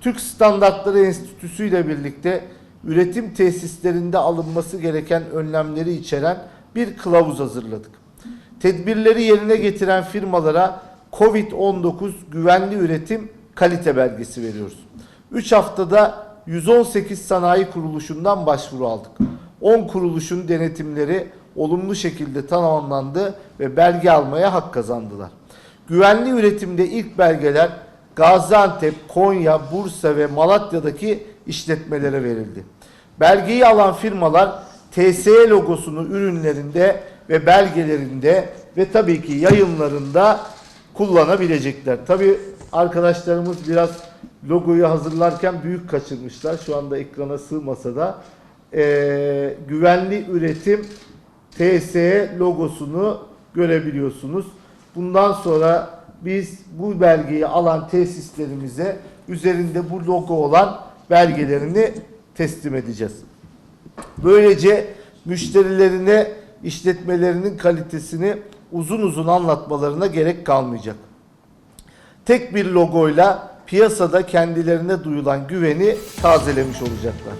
Türk Standartları Enstitüsü ile birlikte üretim tesislerinde alınması gereken önlemleri içeren bir kılavuz hazırladık. Tedbirleri yerine getiren firmalara COVID-19 güvenli üretim kalite belgesi veriyoruz. 3 haftada 118 sanayi kuruluşundan başvuru aldık. 10 kuruluşun denetimleri olumlu şekilde tamamlandı ve belge almaya hak kazandılar. Güvenli üretimde ilk belgeler Gaziantep, Konya, Bursa ve Malatya'daki işletmelere verildi. Belgeyi alan firmalar TSE logosunu ürünlerinde ve belgelerinde ve tabii ki yayınlarında kullanabilecekler. Tabii arkadaşlarımız biraz logoyu hazırlarken büyük kaçırmışlar. Şu anda ekrana sığmasa da Ee, güvenli üretim TSE logosunu görebiliyorsunuz. Bundan sonra biz bu belgeyi alan tesislerimize üzerinde bu logo olan belgelerini teslim edeceğiz. Böylece müşterilerine işletmelerinin kalitesini uzun uzun anlatmalarına gerek kalmayacak. Tek bir logoyla piyasada kendilerine duyulan güveni tazelemiş olacaklar.